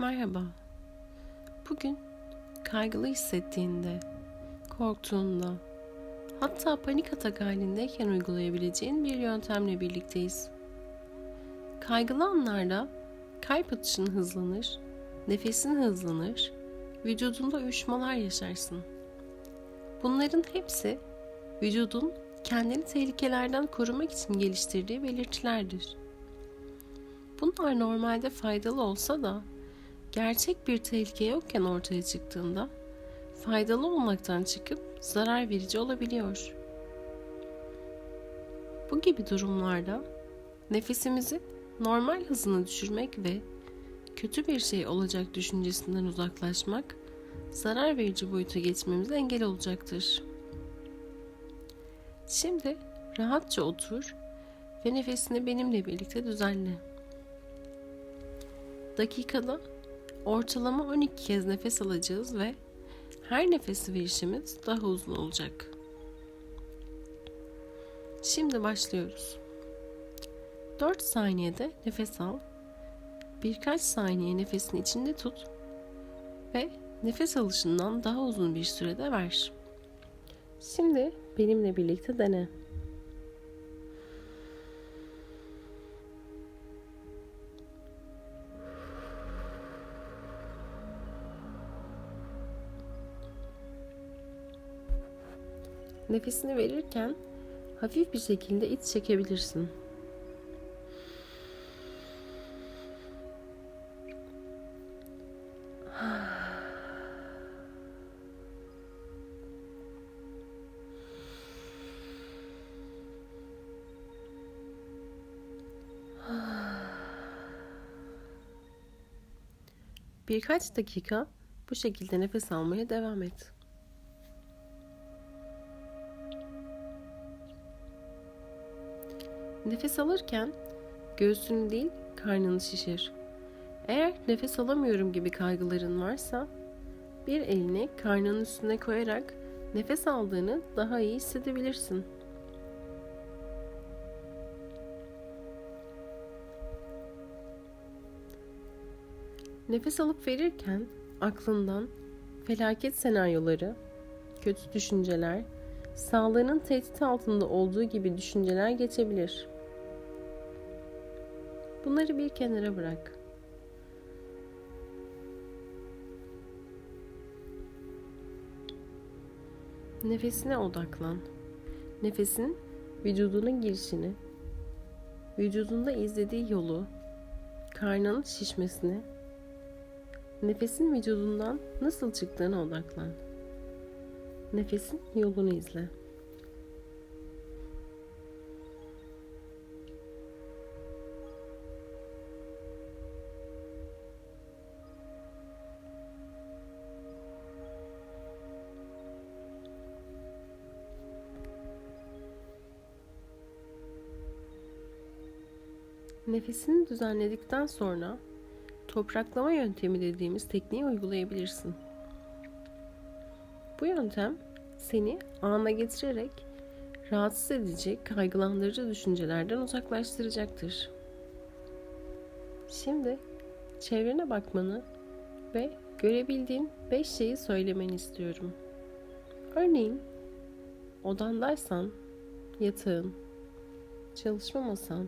Merhaba. Bugün kaygılı hissettiğinde, korktuğunda, hatta panik atak halindeyken uygulayabileceğin bir yöntemle birlikteyiz. Kaygılı anlarda kalp atışın hızlanır, nefesin hızlanır, vücudunda uyuşmalar yaşarsın. Bunların hepsi vücudun kendini tehlikelerden korumak için geliştirdiği belirtilerdir. Bunlar normalde faydalı olsa da gerçek bir tehlike yokken ortaya çıktığında faydalı olmaktan çıkıp zarar verici olabiliyor. Bu gibi durumlarda nefesimizi normal hızına düşürmek ve kötü bir şey olacak düşüncesinden uzaklaşmak zarar verici boyuta geçmemize engel olacaktır. Şimdi rahatça otur ve nefesini benimle birlikte düzenle. Dakikada ortalama 12 kez nefes alacağız ve her nefes verişimiz daha uzun olacak. Şimdi başlıyoruz. 4 saniyede nefes al. Birkaç saniye nefesini içinde tut ve nefes alışından daha uzun bir sürede ver. Şimdi benimle birlikte dene. Nefesini verirken hafif bir şekilde iç çekebilirsin. Birkaç dakika bu şekilde nefes almaya devam et. Nefes alırken göğsünü değil karnını şişir. Eğer nefes alamıyorum gibi kaygıların varsa bir elini karnının üstüne koyarak nefes aldığını daha iyi hissedebilirsin. Nefes alıp verirken aklından felaket senaryoları, kötü düşünceler, sağlığının tehdit altında olduğu gibi düşünceler geçebilir. Bunları bir kenara bırak. Nefesine odaklan. Nefesin vücudunun girişini, vücudunda izlediği yolu, karnının şişmesini, nefesin vücudundan nasıl çıktığına odaklan. Nefesin yolunu izle. Nefesini düzenledikten sonra topraklama yöntemi dediğimiz tekniği uygulayabilirsin. Bu yöntem seni ana getirerek rahatsız edici, kaygılandırıcı düşüncelerden uzaklaştıracaktır. Şimdi çevrene bakmanı ve görebildiğin 5 şeyi söylemeni istiyorum. Örneğin odandaysan yatağın, çalışma masan,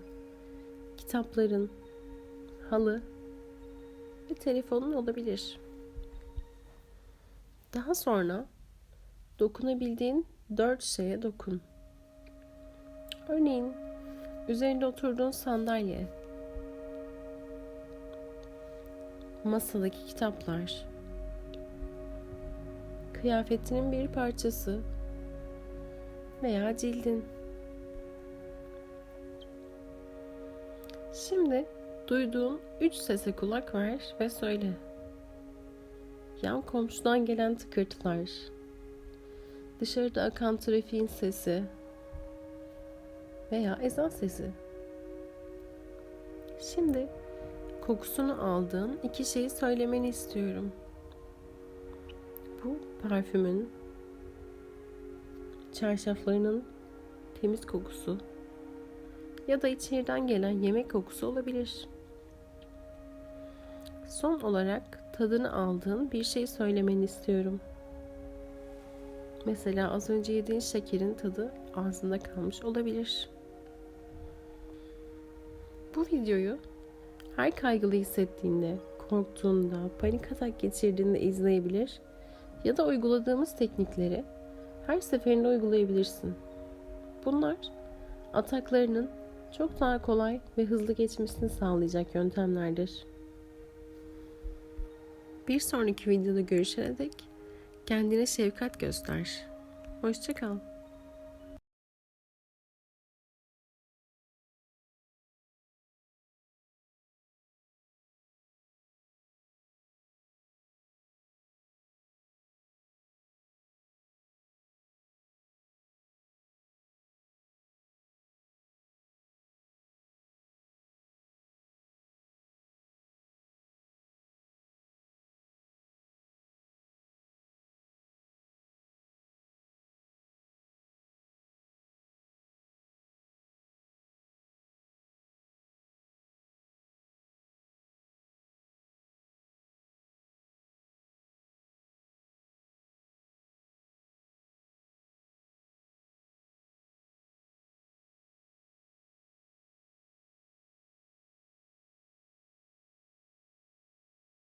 kitapların, halı ve telefonun olabilir. Daha sonra dokunabildiğin dört şeye dokun. Örneğin üzerinde oturduğun sandalye, masadaki kitaplar, kıyafetinin bir parçası veya cildin. Şimdi duyduğun üç sese kulak ver ve söyle. Yan komşudan gelen tıkırtılar, dışarıda akan trafiğin sesi veya ezan sesi. Şimdi kokusunu aldığın iki şeyi söylemeni istiyorum. Bu parfümün, çarşaflarının temiz kokusu ya da içeriden gelen yemek kokusu olabilir. Son olarak tadını aldığın bir şey söylemeni istiyorum. Mesela az önce yediğin şekerin tadı ağzında kalmış olabilir. Bu videoyu her kaygılı hissettiğinde, korktuğunda, panik atak geçirdiğinde izleyebilir ya da uyguladığımız teknikleri her seferinde uygulayabilirsin. Bunlar ataklarının çok daha kolay ve hızlı geçmesini sağlayacak yöntemlerdir. Bir sonraki videoda görüşene dek kendine şefkat göster. Hoşça kal.